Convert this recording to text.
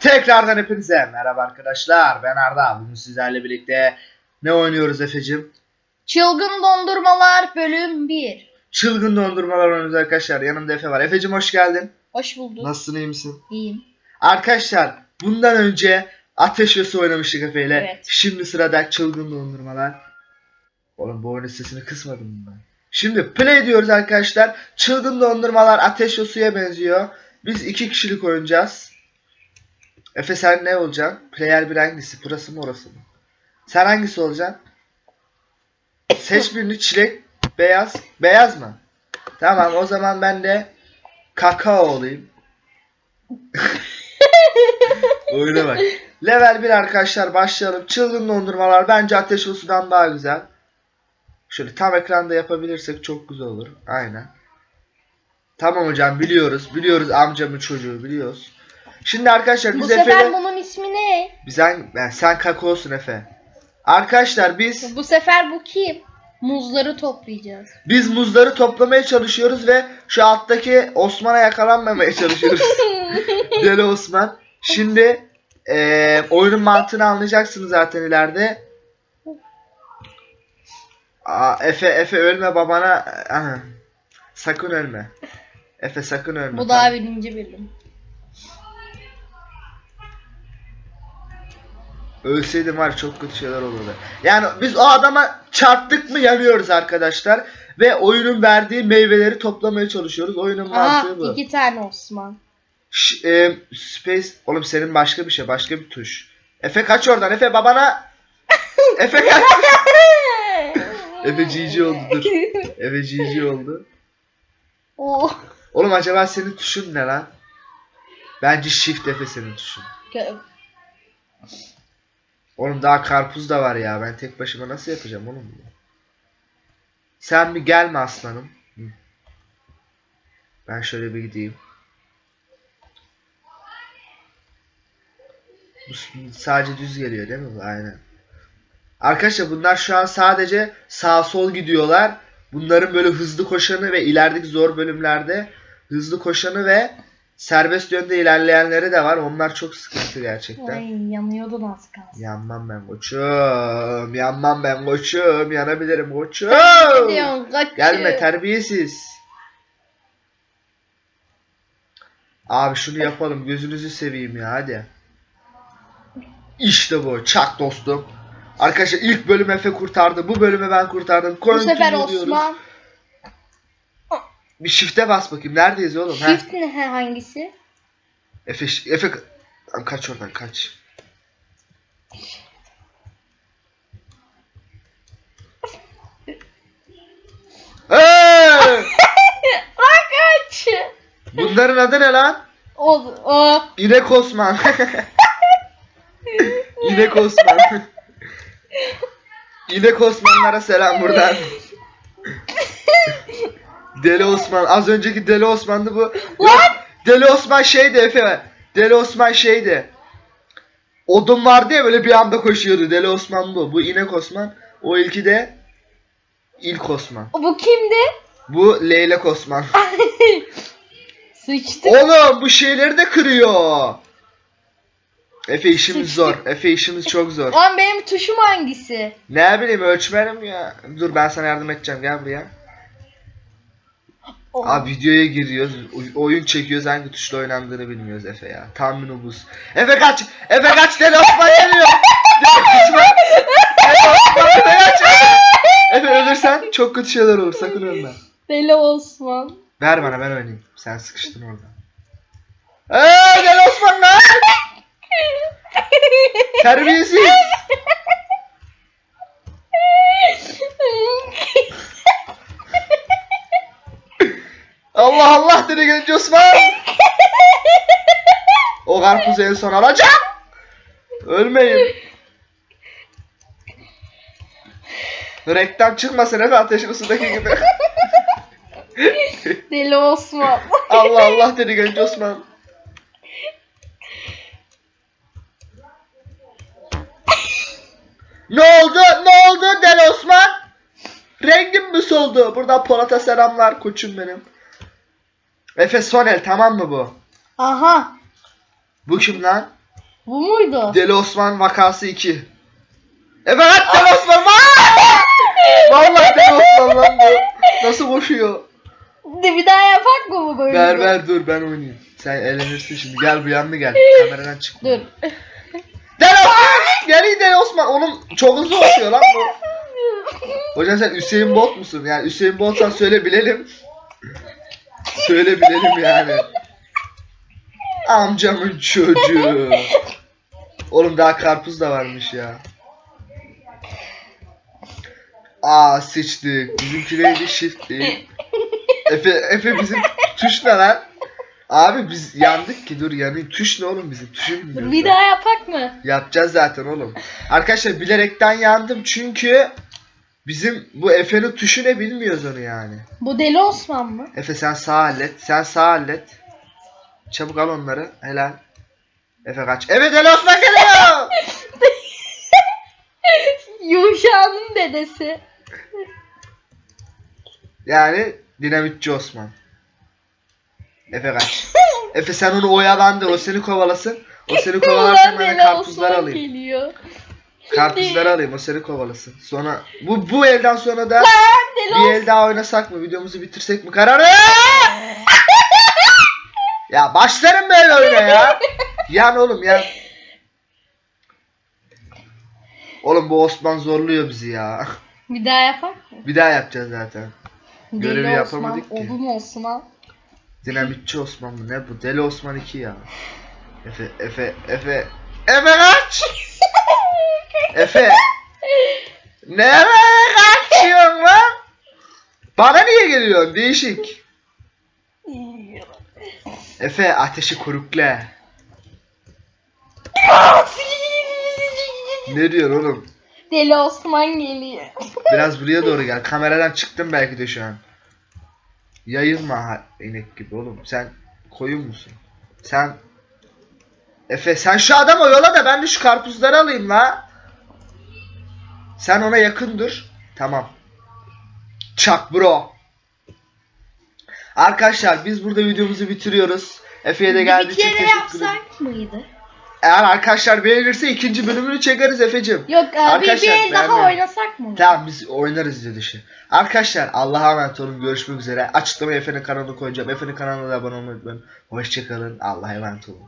Tekrardan hepinize merhaba arkadaşlar. Ben Arda. Bugün sizlerle birlikte ne oynuyoruz Efe'cim? Çılgın Dondurmalar bölüm 1. Çılgın dondurmalar oynuyoruz arkadaşlar. Yanımda Efe var. Efe'cim hoş geldin. Hoş bulduk. Nasılsın iyi misin? İyiyim. Arkadaşlar bundan önce Ateş ve Su oynamıştık Efe ile. Evet. Şimdi sırada çılgın dondurmalar. Oğlum bu oyunun sesini kısmadım ben? Şimdi play diyoruz arkadaşlar. Çılgın dondurmalar Ateş ve Su'ya benziyor. Biz iki kişilik oynayacağız. Efe sen ne olacaksın? Player bir hangisi? Burası mı orası mı? Sen hangisi olacaksın? Seç birini çilek, beyaz. Beyaz mı? Tamam o zaman ben de kakao olayım. Oyuna bak. Level 1 arkadaşlar başlayalım. Çılgın dondurmalar bence ateş sudan daha güzel. Şöyle tam ekranda yapabilirsek çok güzel olur. Aynen. Tamam hocam biliyoruz. Biliyoruz amcamın çocuğu biliyoruz. Şimdi arkadaşlar Bu biz sefer Efe'yle... bunun ismi ne? Biz hang- ben, sen kakaosun Efe. Arkadaşlar biz Bu sefer bu kim? Muzları toplayacağız. biz muzları toplamaya çalışıyoruz ve şu alttaki Osman'a yakalanmamaya çalışıyoruz. Deli Osman. Şimdi eee, oyunun mantığını anlayacaksınız zaten ileride. Aa, Efe Efe ölme babana. Aha. Sakın ölme. Efe sakın ölme. Bu daha birinci bölüm. Ölseydim var çok kötü şeyler olurdu. Yani biz o adama çarptık mı yanıyoruz arkadaşlar. Ve oyunun verdiği meyveleri toplamaya çalışıyoruz. Oyunun mantığı bu. iki tane Osman. Ş- e, space oğlum senin başka bir şey başka bir tuş. Efe kaç oradan Efe babana. Efe kaç. Efe GG oldu dur. Efe GG oldu. oh. Oğlum acaba senin tuşun ne lan? Bence shift Efe senin tuşun. Oğlum daha karpuz da var ya. Ben tek başıma nasıl yapacağım oğlum? Sen bir gelme aslanım. Ben şöyle bir gideyim. Bu sadece düz geliyor değil mi? Aynen. Arkadaşlar bunlar şu an sadece sağ sol gidiyorlar. Bunların böyle hızlı koşanı ve ilerideki zor bölümlerde hızlı koşanı ve serbest yönde ilerleyenleri de var. Onlar çok sıkıntı gerçekten. Ay yanıyordun az kalsın. Yanmam ben koçum. Yanmam ben koçum. Yanabilirim koçum. Gidiyorsun. Gelme terbiyesiz. Abi şunu yapalım. Gözünüzü seveyim ya hadi. İşte bu. Çak dostum. Arkadaşlar ilk bölüm Efe kurtardı. Bu bölümü ben kurtardım. Bu sefer Continue diyoruz. Bir shift'e bas bakayım. Neredeyiz oğlum? Shift ne he, hangisi? Efe, Efe Lan kaç oradan kaç. Ee! Bak kaç. Bunların adı ne lan? O, o. İnek Osman. İnek Osman. İnek Osmanlara selam buradan. Deli Osman. Az önceki Deli Osman'dı bu. Yok, Deli Osman şeydi Efe. Deli Osman şeydi. Odun vardı ya böyle bir anda koşuyordu. Deli Osman bu. Bu İnek Osman. O ilki de İlk Osman. Bu kimdi? Bu Leylek Osman. Sıçtı. Oğlum bu şeyleri de kırıyor. Efe işimiz Sıçtık. zor. Efe işimiz çok zor. Lan benim tuşum hangisi? Ne bileyim ölçmenim ya. Dur ben sana yardım edeceğim gel buraya. O. Abi videoya giriyoruz. oy- Oyun çekiyoruz hangi tuşla oynandığını bilmiyoruz Efe ya. Tam bir nubuz. Efe kaç! Efe kaç! Geliyor! Deli Osman! Efe kaç! Efe ölürsen çok kötü şeyler olur sakın ölme. Deli Osman. Ver bana ben oynayayım. Sen sıkıştın orada. Eee Deli Osman lan! Terbiyesiz! Allah Allah dedi genç Osman. O karpuzu en son alacağım. Ölmeyin. Reklam çıkmasın Efe ateş ısıdaki gibi. Deli Osman. Allah Allah dedi genç Osman. ne oldu? Ne oldu Deli Osman? Rengim mi soldu? Burada Polat'a selamlar koçum benim. Efe Sonel tamam mı bu? Aha. Bu kim lan? Bu muydu? Deli Osman vakası 2. Evet Deli Osman var. Vallahi Deli Osman lan bu. Nasıl koşuyor? De bir daha yapak mı bu bölümde? Ver ver dur ben oynayayım. Sen eğlenirsin şimdi. Gel bu yanına gel. Kameradan çık. Dur. Deli Osman! Gel Deli Osman. Onun çok hızlı koşuyor lan bu. Hocam sen Hüseyin Bolt musun? Yani Hüseyin Bolt'san söyle bilelim. Söyle bilelim yani. Amcamın çocuğu. Oğlum daha karpuz da varmış ya. Aa sıçtık. Bizimki neydi? Shift değil. Efe, Efe bizim tuş ne lan? Abi biz yandık ki dur yanayım. Tuş ne oğlum bizim? Tuşu bilmiyoruz. Bir daha yapak mı? Yapacağız zaten oğlum. Arkadaşlar bilerekten yandım çünkü bizim bu Efe'nin tuşu ne bilmiyoruz onu yani. Bu Deli Osman mı? Efe sen sağ hallet. Sen sağ hallet. Çabuk al onları. Helal. Efe kaç. Evet El Osman geliyor. Yuşa'nın dedesi. Yani dinamitçi Osman. Efe kaç. Efe sen onu oyalandır. O seni kovalasın. O seni kovalarken ben de Deli Osman alayım. geliyor. Karpuzları alayım. O seni kovalasın. Sonra bu bu elden sonra da Bir el daha oynasak mı? Videomuzu bitirsek mi? Kararı! ya başlarım böyle oyuna ya. Yan oğlum yan. Oğlum bu Osman zorluyor bizi ya. Bir daha yapak mı? Bir daha yapacağız zaten. Görevi Deli yapamadık Osman, ki. Odun Osman. Dinamitçi Osman mı? Ne bu? Deli Osman 2 ya. Efe, Efe, Efe. Efe kaç! Efe. Nereye kaçıyorsun lan? Bana niye geliyorsun? Değişik. Efe ateşi korukla. Ne diyor oğlum? Deli Osman geliyor. Biraz buraya doğru gel. Kameradan çıktım belki de şu an. Yayılma inek gibi oğlum. Sen koyun musun? Sen Efe sen şu adamı yola da ben de şu karpuzları alayım la. Sen ona yakın dur. Tamam. Çak bro. Arkadaşlar biz burada videomuzu bitiriyoruz. Efe'ye de geldiği bir için kere teşekkür ederim. yapsak mıydı? Eğer arkadaşlar beğenirse ikinci bölümünü çekeriz Efe'cim. Yok abi bir Arkadaşlar, el daha beğenmeyin. oynasak mı? Tamam biz oynarız diye dışı. Arkadaşlar Allah'a emanet olun. Görüşmek üzere. Açıklamaya Efe'nin kanalını koyacağım. Efe'nin kanalına da abone olmayı unutmayın. Hoşçakalın. Allah'a emanet olun.